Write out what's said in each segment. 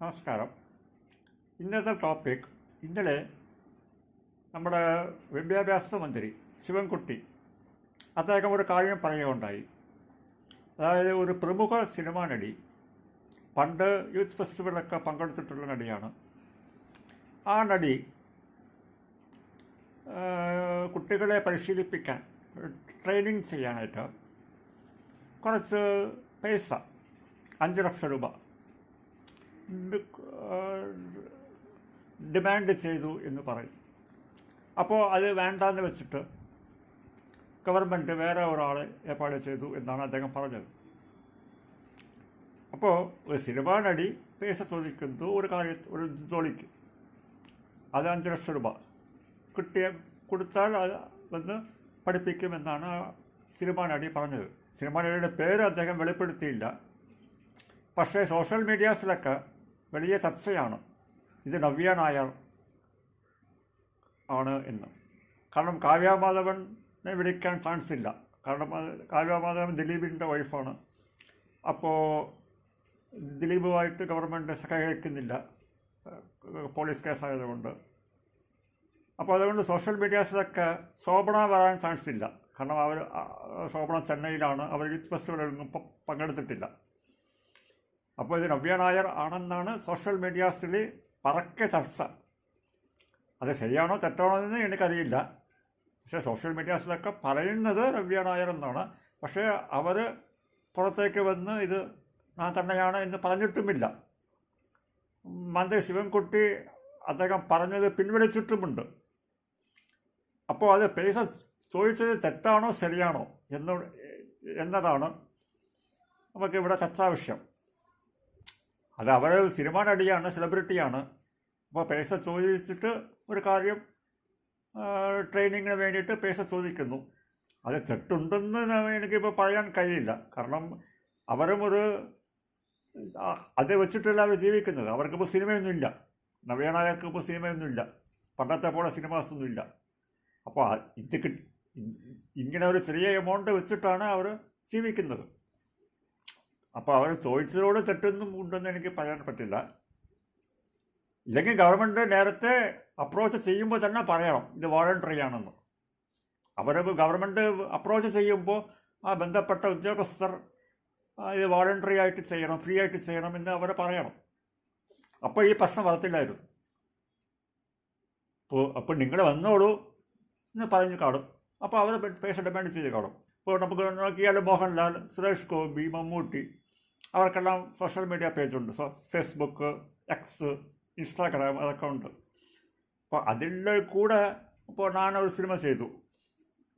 നമസ്കാരം. ഇന്നത്തെ ടോപ്പിക് ഇന്നലെ നമ്മുടെ വിദ്യാഭ്യാസ മന്ത്രി ശിവൻകുട്ടി അദ്ദേഹം ഒരു കാര്യം പറയുകയുണ്ടായി. അതായത് ഒരു പ്രമുഖ സിനിമാ നടി പണ്ട് യൂത്ത് ഫെസ്റ്റിവലൊക്കെ പങ്കെടുത്തിട്ടുള്ള നടിയാണ്. ആ നടി കുട്ടികളെ പരിശീലിപ്പിക്കാൻ ട്രെയിനിങ് ചെയ്യാനായിട്ട് കുറച്ച് പൈസ അഞ്ച് ലക്ഷം രൂപ ഡിമാൻഡ് ചെയ്തു എന്ന് പറയും. അപ്പോൾ അത് വേണ്ടാന്ന് വെച്ചിട്ട് ഗവൺമെന്റ് വേറെ ഒരാളെ ഏർപ്പാട് ചെയ്തു എന്നാണ് അദ്ദേഹം പറഞ്ഞത്. അപ്പോൾ ഒരു സിനിമ നടി പൈസ ചോദിക്കുന്നു ഒരു കാര്യ ഒരു ജോലിക്ക്. അത് അഞ്ച് ലക്ഷം രൂപ. കിട്ടിയ കൊടുത്താൽ അത് വന്ന് പഠിപ്പിക്കുമെന്നാണ് സിനിമാ നടി പറഞ്ഞത്. സിനിമ നടിയുടെ പേര് അദ്ദേഹം വെളിപ്പെടുത്തിയില്ല. പക്ഷേ സോഷ്യൽ മീഡിയാസിലൊക്കെ വലിയ ചർച്ചയാണ്. ഇത് നവ്യ നായർ ആണ് എന്ന്. കാരണം കാവ്യാമാധവനെ വിളിക്കാൻ ചാൻസ് ഇല്ല. കാരണം കാവ്യാമാധവൻ ദിലീപിന്റെ വൈഫാണ് അപ്പോൾ ദിലീപുമായിട്ട് ഗവൺമെന്റ് സഹകരിക്കുന്നില്ല. പോലീസ് കേസായതുകൊണ്ട് അപ്പോൾ അതുകൊണ്ട് സോഷ്യൽ മീഡിയാസിലൊക്കെ ശോഭന വരാൻ ചാൻസ് ഇല്ല. കാരണം അവർ ശോഭന ചെന്നൈയിലാണ്. അവർ യൂത്ത് ഫെസ്റ്റിവലൊന്നും പങ്കെടുത്തിട്ടില്ല. അപ്പോൾ ഇത് നവ്യ നായർ ആണെന്നാണ് സോഷ്യൽ മീഡിയാസിൽ പറക്കെ ചർച്ച. അത് ശരിയാണോ തെറ്റാണോ എന്ന് എനിക്കറിയില്ല. പക്ഷേ സോഷ്യൽ മീഡിയാസിലൊക്കെ പറയുന്നത് നവ്യ നായർ എന്നാണ്. പക്ഷേ അവർ പുറത്തേക്ക് വന്ന് ഇത് ഞാൻ തന്നെയാണ് എന്ന് പറഞ്ഞിട്ടുമില്ല. മന്ത്രി ശിവൻകുട്ടി അദ്ദേഹം പറഞ്ഞത് പിൻവലിച്ചിട്ടുമുണ്ട്. അപ്പോൾ അത് പൈസ ചോദിച്ചത് തെറ്റാണോ ശരിയാണോ എന്ന് എന്നതാണ്. നമുക്കിവിടെ ചർച്ചാ വിഷയം അത് അവർ സിനിമ നടിയാണ് സെലിബ്രിറ്റിയാണ്. അപ്പോൾ പൈസ ചോദിച്ചിട്ട് ഒരു കാര്യം ട്രെയിനിങ്ങിന് വേണ്ടിയിട്ട് പൈസ ചോദിക്കുന്നു. അത് തെറ്റുണ്ടെന്ന് എനിക്കിപ്പോൾ പറയാൻ കഴിയില്ല. കാരണം അവരും ഒരു അത് വെച്ചിട്ടല്ല അവർ ജീവിക്കുന്നത്. അവർക്കിപ്പോൾ സിനിമയൊന്നുമില്ല. നവ്യനായർക്ക് ഇപ്പോൾ സിനിമയൊന്നുമില്ല. പണ്ടത്തെ പോലെ സിനിമാസൊന്നുമില്ല. അപ്പോൾ കിട്ടി ഇങ്ങനെ ഒരു ചെറിയ എമൗണ്ട് വെച്ചിട്ടാണ് അവർ ജീവിക്കുന്നത്. അപ്പോൾ അവർ ചോദിച്ചതോട് തെറ്റൊന്നും ഉണ്ടെന്ന് എനിക്ക് പറയാൻ പറ്റില്ല. ഇല്ലെങ്കിൽ ഗവൺമെന്റ് നേരത്തെ അപ്രോച്ച് ചെയ്യുമ്പോൾ തന്നെ പറയണം ഇത് വോളണ്ടറി ആണെന്ന്. അവർ ഗവൺമെന്റ് അപ്രോച്ച് ചെയ്യുമ്പോൾ ആ ബന്ധപ്പെട്ട ഉദ്യോഗസ്ഥർ ഇത് വോളണ്ടറി ആയിട്ട് ചെയ്യണം ഫ്രീ ആയിട്ട് ചെയ്യണം എന്ന് അവർ പറയണം. അപ്പോൾ ഈ പ്രശ്നം വരത്തില്ലായിരുന്നു. അപ്പോൾ അപ്പോൾ നിങ്ങൾ വന്നോളൂ എന്ന് പറഞ്ഞ് കാണും. അപ്പോൾ അവർ പൈസ ഡിമാൻഡ് ചെയ്ത് കാണും. ഇപ്പോൾ നമുക്ക് നോക്കിയാൽ മോഹൻലാൽ സുരേഷ് ഗോപി മമ്മൂട്ടി അവർക്കെല്ലാം സോഷ്യൽ മീഡിയ പേജുണ്ട്. സോ ഫേസ്ബുക്ക് എക്സ് ഇൻസ്റ്റാഗ്രാം അതൊക്കെ ഉണ്ട്. അപ്പോൾ അതിൽ കൂടെ ഇപ്പോൾ ഞാനൊരു സിനിമ ചെയ്തു.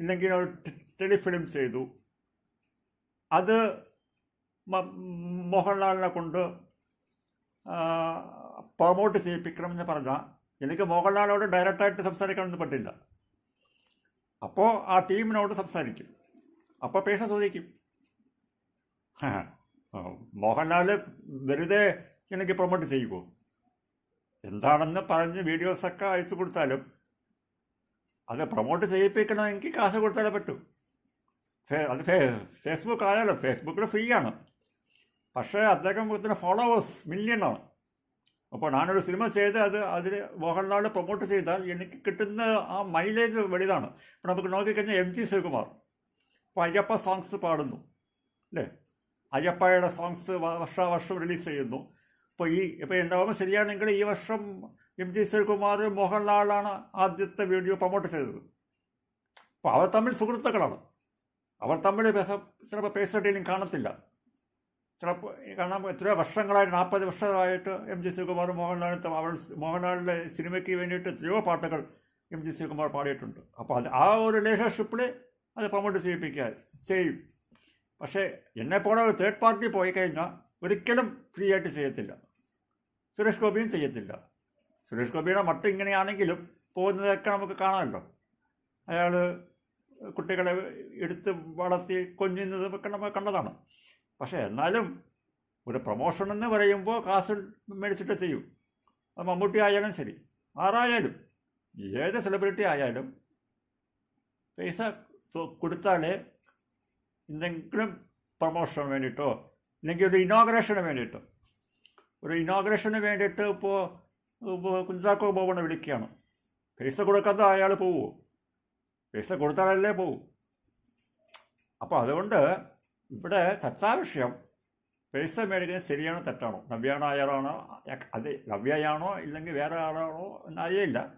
ഇല്ലെങ്കിൽ ഒരു ടെലിഫിലിം ചെയ്തു. അത് മോഹൻലാലിനെ കൊണ്ട് പ്രൊമോട്ട് ചെയ്യിപ്പിക്കണമെന്ന് പറഞ്ഞാൽ എനിക്ക് മോഹൻലാലോട് ഡയറക്റ്റായിട്ട് സംസാരിക്കണമെന്ന് പറ്റില്ല. അപ്പോൾ ആ ടീമിനോട് സംസാരിക്കും. അപ്പോൾ പൈസ ചോദിക്കും. മോഹൻലാൽ വെറുതെ എനിക്ക് പ്രൊമോട്ട് ചെയ്യുമോ എന്താണെന്ന് പറഞ്ഞ് വീഡിയോസൊക്കെ അയച്ചു കൊടുത്താലും അത് പ്രൊമോട്ട് ചെയ്യിപ്പിക്കണമെങ്കിൽ കാശ് കൊടുത്താലേ പറ്റൂ. അത് ഫേസ്ബുക്ക് ആയാലും ഫേസ്ബുക്കിൽ ഫ്രീ ആണ്. പക്ഷേ അദ്ദേഹം അദ്ദേഹത്തിന് ഫോളോവേഴ്സ് മില്യണാണ് അപ്പോൾ ഞാനൊരു സിനിമ ചെയ്ത് അത് അതിൽ മോഹൻലാൽ പ്രൊമോട്ട് ചെയ്താൽ എനിക്ക് കിട്ടുന്ന ആ മൈലേജ് വലുതാണ്. ഇപ്പം നമുക്ക് നോക്കിക്കഴിഞ്ഞാൽ എം ജി ശിവകുമാർ അപ്പോൾ അയ്യപ്പ സോങ്സ് പാടുന്നു. അല്ലേ? അയ്യപ്പയുടെ സോങ്സ് വർഷാവർഷം റിലീസ് ചെയ്യുന്നു. ഇപ്പോൾ ഈ ഇപ്പോൾ എന്റെ ഓർമ്മ ശരിയാണെങ്കിൽ ഈ വർഷം എം ജി ശിവകുമാർ മോഹൻലാലാണ് ആദ്യത്തെ വീഡിയോ പ്രൊമോട്ട് ചെയ്തത്. അപ്പോൾ അവർ തമ്മിൽ സുഹൃത്തുക്കളാണ്. അവർ തമ്മിൽ ചിലപ്പോൾ പൈസ ഡീലിംഗ് കാണത്തില്ല. ചിലപ്പോൾ കാരണം എത്രയോ വർഷങ്ങളായിട്ട് നാൽപ്പത് വർഷമായിട്ട് എം ജി ശിവകുമാർ മോഹൻലാലിന് അവൾ മോഹൻലാലിന്റെ സിനിമയ്ക്ക് വേണ്ടിയിട്ട് എത്രയോ പാട്ടുകൾ എം ജി ശിവകുമാർ പാടിയിട്ടുണ്ട്. അപ്പോൾ അത് ആ ഒരു റിലേഷൻഷിപ്പിൽ അത് പ്രൊമോട്ട് ചെയ്യിപ്പിക്കുക ചെയ്യും. പക്ഷേ എന്നെപ്പോലെ ഒരു തേർഡ് പാർട്ടി പോയി കഴിഞ്ഞാൽ ഒരിക്കലും ഫ്രീ ആയിട്ട് ചെയ്യത്തില്ല. സുരേഷ് ഗോപിയും ചെയ്യത്തില്ല. സുരേഷ് ഗോപിയുടെ മട്ട് ഇങ്ങനെയാണെങ്കിലും പോകുന്നതൊക്കെ നമുക്ക് കാണാമല്ലോ. അയാൾ കുട്ടികളെ എടുത്ത് വളർത്തി കൊഞ്ഞുന്നതൊക്കെ നമ്മൾ കണ്ടതാണ്. പക്ഷേ എന്നാലും ഒരു പ്രൊമോഷൻ എന്ന് പറയുമ്പോൾ കാശ് മേടിച്ചിട്ട് ചെയ്യും. അത് മമ്മൂട്ടി ആയാലും ശരി. ആരായാലും ഏത് സെലിബ്രിറ്റി ആയാലും പൈസ കൊടുത്താലേ എന്തെങ്കിലും പ്രൊമോഷന് വേണ്ടിയിട്ടോ അല്ലെങ്കിൽ ഒരു ഇനോഗ്രേഷന് വേണ്ടിയിട്ടോ. ഒരു ഇനോഗ്രേഷന് വേണ്ടിയിട്ട് ഇപ്പോൾ കുഞ്ചാക്കോ ബോബനെ വിളിക്കുകയാണ്. പൈസ കൊടുക്കാതെ അയാൾ പോവുമോ പൈസ കൊടുത്താലല്ലേ പോവും? അപ്പോൾ അതുകൊണ്ട് ഇവിടെ ചർച്ചാവിഷയം പൈസ മേടിക്കുന്നത് ശരിയാണോ തെറ്റാണോ? നവ്യാണോ അയാളാണോ? അത് നവ്യയാണോ? ഇല്ലെങ്കിൽ വേറെ ആളാണോ? എന്നറിയില്ല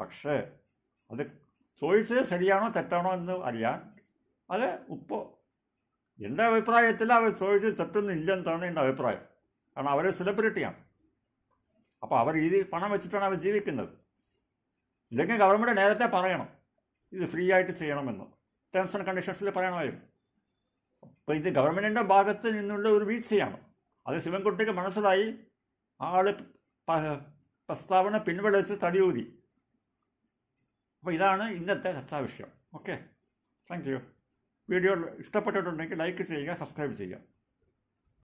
പക്ഷേ അത് ചോദിച്ചത് ശരിയാണോ തെറ്റാണോ എന്ന് അറിയാൻ അത് ഇപ്പോൾ എന്റെ അഭിപ്രായത്തിൽ അവർ ചോദിച്ചത് എന്താണ് എന്റെ അഭിപ്രായം. കാരണം അവർ സെലിബ്രിറ്റിയാണ്. അപ്പോൾ അവർ ഈ പണം വെച്ചിട്ടാണ് അവർ ജീവിക്കുന്നത്. ഇല്ലെങ്കിൽ ഗവൺമെന്റ് നേരത്തെ പറയണം. ഇത് ഫ്രീ ആയിട്ട് ചെയ്യണമെന്ന്. ടേംസ് ആൻഡ് കണ്ടീഷൻസിൽ പറയണമായിരുന്നു. അപ്പോൾ ഇത് ഗവൺമെന്റിന്റെ ഭാഗത്ത് നിന്നുള്ള ഒരു വീഴ്ചയാണ്. അത് ശിവൻകുട്ടിക്ക് മനസ്സിലായി. ആൾ പ്രസ്താവന പിൻവലിച്ച് തടിയൂതി അപ്പോൾ ഇതാണ് ഇന്നത്തെ ചർച്ചാ വിഷയം. ഓക്കെ. Thank you. വീഡിയോ ഇഷ്ടപ്പെട്ടിട്ടുണ്ടെങ്കിൽ ലൈക്ക് ചെയ്യുക സബ്സ്ക്രൈബ് ചെയ്യുക.